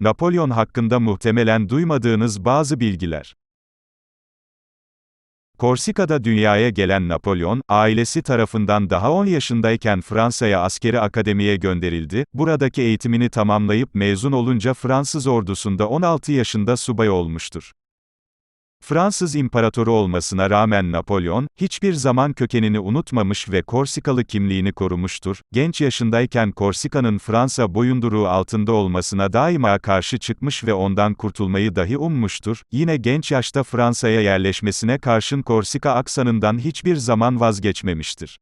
Napolyon hakkında muhtemelen duymadığınız bazı bilgiler. Korsika'da dünyaya gelen Napolyon, ailesi tarafından daha 10 yaşındayken Fransa'ya askeri akademiye gönderildi, buradaki eğitimini tamamlayıp mezun olunca Fransız ordusunda 16 yaşında subay olmuştur. Fransız imparatoru olmasına rağmen Napolyon, hiçbir zaman kökenini unutmamış ve Korsikalı kimliğini korumuştur. Genç yaşındayken Korsika'nın Fransa boyunduruğu altında olmasına daima karşı çıkmış ve ondan kurtulmayı dahi ummuştur. Yine genç yaşta Fransa'ya yerleşmesine karşın Korsika aksanından hiçbir zaman vazgeçmemiştir.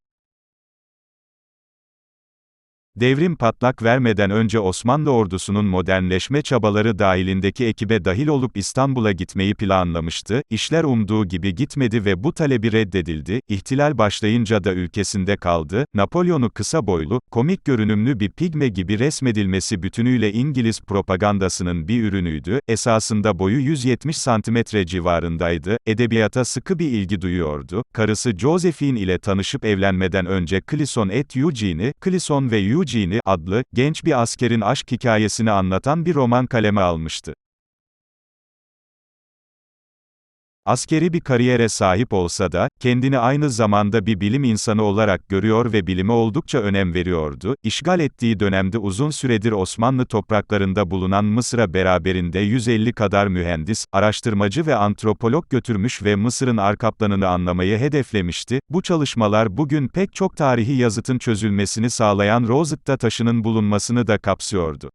Devrim patlak vermeden önce Osmanlı ordusunun modernleşme çabaları dahilindeki ekibe dahil olup İstanbul'a gitmeyi planlamıştı, işler umduğu gibi gitmedi ve bu talebi reddedildi, ihtilal başlayınca da ülkesinde kaldı, Napolyon'u kısa boylu, komik görünümlü bir pigme gibi resmedilmesi bütünüyle İngiliz propagandasının bir ürünüydü, esasında boyu 170 santimetre civarındaydı, edebiyata sıkı bir ilgi duyuyordu, karısı Josephine ile tanışıp evlenmeden önce Clisson et Eugene'i, Clisson ve Eugene adlı, genç bir askerin aşk hikayesini anlatan bir roman kaleme almıştı. Askeri bir kariyere sahip olsa da, kendini aynı zamanda bir bilim insanı olarak görüyor ve bilime oldukça önem veriyordu. İşgal ettiği dönemde uzun süredir Osmanlı topraklarında bulunan Mısır'a beraberinde 150 kadar mühendis, araştırmacı ve antropolog götürmüş ve Mısır'ın arkaplanını anlamayı hedeflemişti. Bu çalışmalar bugün pek çok tarihi yazıtın çözülmesini sağlayan Rosetta taşının bulunmasını da kapsıyordu.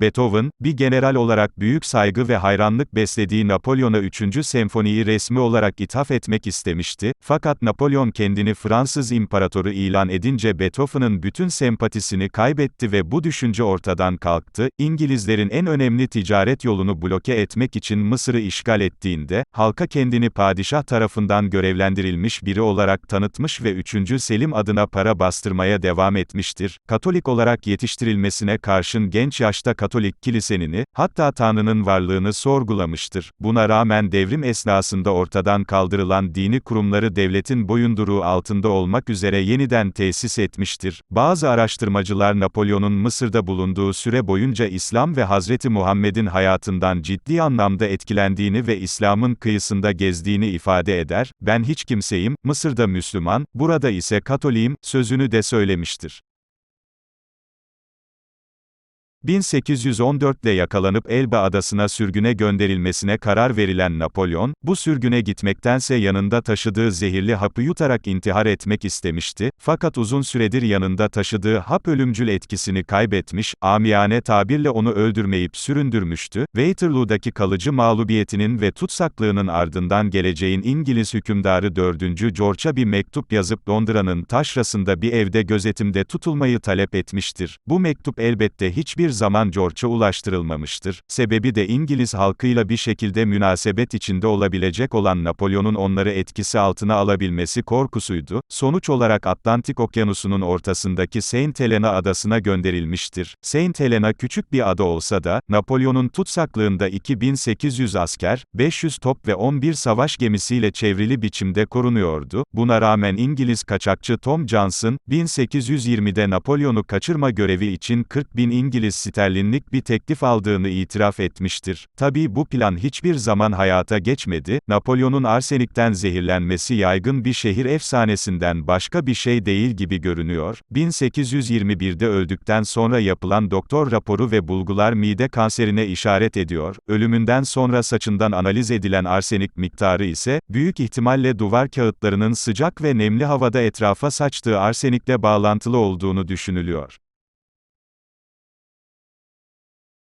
Beethoven, bir general olarak büyük saygı ve hayranlık beslediği Napolyon'a 3. senfoniyi resmi olarak ithaf etmek istemişti, fakat Napolyon kendini Fransız imparatoru ilan edince Beethoven'ın bütün sempatisini kaybetti ve bu düşünce ortadan kalktı, İngilizlerin en önemli ticaret yolunu bloke etmek için Mısır'ı işgal ettiğinde, halka kendini padişah tarafından görevlendirilmiş biri olarak tanıtmış ve 3. Selim adına para bastırmaya devam etmiştir, Katolik olarak yetiştirilmesine karşın genç yaşta Katolik kilisenini, hatta Tanrı'nın varlığını sorgulamıştır. Buna rağmen devrim esnasında ortadan kaldırılan dini kurumları devletin boyunduruğu altında olmak üzere yeniden tesis etmiştir. Bazı araştırmacılar Napolyon'un Mısır'da bulunduğu süre boyunca İslam ve Hazreti Muhammed'in hayatından ciddi anlamda etkilendiğini ve İslam'ın kıyısında gezdiğini ifade eder, ben hiç kimseyim, Mısır'da Müslüman, burada ise Katolim, sözünü de söylemiştir. 1814'de yakalanıp Elba adasına sürgüne gönderilmesine karar verilen Napolyon, bu sürgüne gitmektense yanında taşıdığı zehirli hapı yutarak intihar etmek istemişti, fakat uzun süredir yanında taşıdığı hap ölümcül etkisini kaybetmiş, amiyane tabirle onu öldürmeyip süründürmüştü, Waterloo'daki kalıcı mağlubiyetinin ve tutsaklığının ardından geleceğin İngiliz hükümdarı 4. George'a bir mektup yazıp Londra'nın taşrasında bir evde gözetimde tutulmayı talep etmiştir. Bu mektup elbette hiçbir zaman George'a ulaştırılmamıştır. Sebebi de İngiliz halkıyla bir şekilde münasebet içinde olabilecek olan Napolyon'un onları etkisi altına alabilmesi korkusuydu. Sonuç olarak Atlantik Okyanusu'nun ortasındaki Saint Helena adasına gönderilmiştir. Saint Helena küçük bir ada olsa da, Napolyon'un tutsaklığında 2800 asker, 500 top ve 11 savaş gemisiyle çevrili biçimde korunuyordu. Buna rağmen İngiliz kaçakçı Tom Johnson, 1820'de Napolyon'u kaçırma görevi için 40 bin İngiliz sterlinlik bir teklif aldığını itiraf etmiştir. Tabii bu plan hiçbir zaman hayata geçmedi, Napolyon'un arsenikten zehirlenmesi yaygın bir şehir efsanesinden başka bir şey değil gibi görünüyor. 1821'de öldükten sonra yapılan doktor raporu ve bulgular mide kanserine işaret ediyor. Ölümünden sonra saçından analiz edilen arsenik miktarı ise, büyük ihtimalle duvar kağıtlarının sıcak ve nemli havada etrafa saçtığı arsenikle bağlantılı olduğunu düşünülüyor.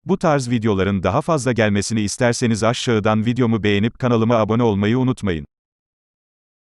Bu tarz videoların daha fazla gelmesini isterseniz aşağıdan videomu beğenip kanalıma abone olmayı unutmayın.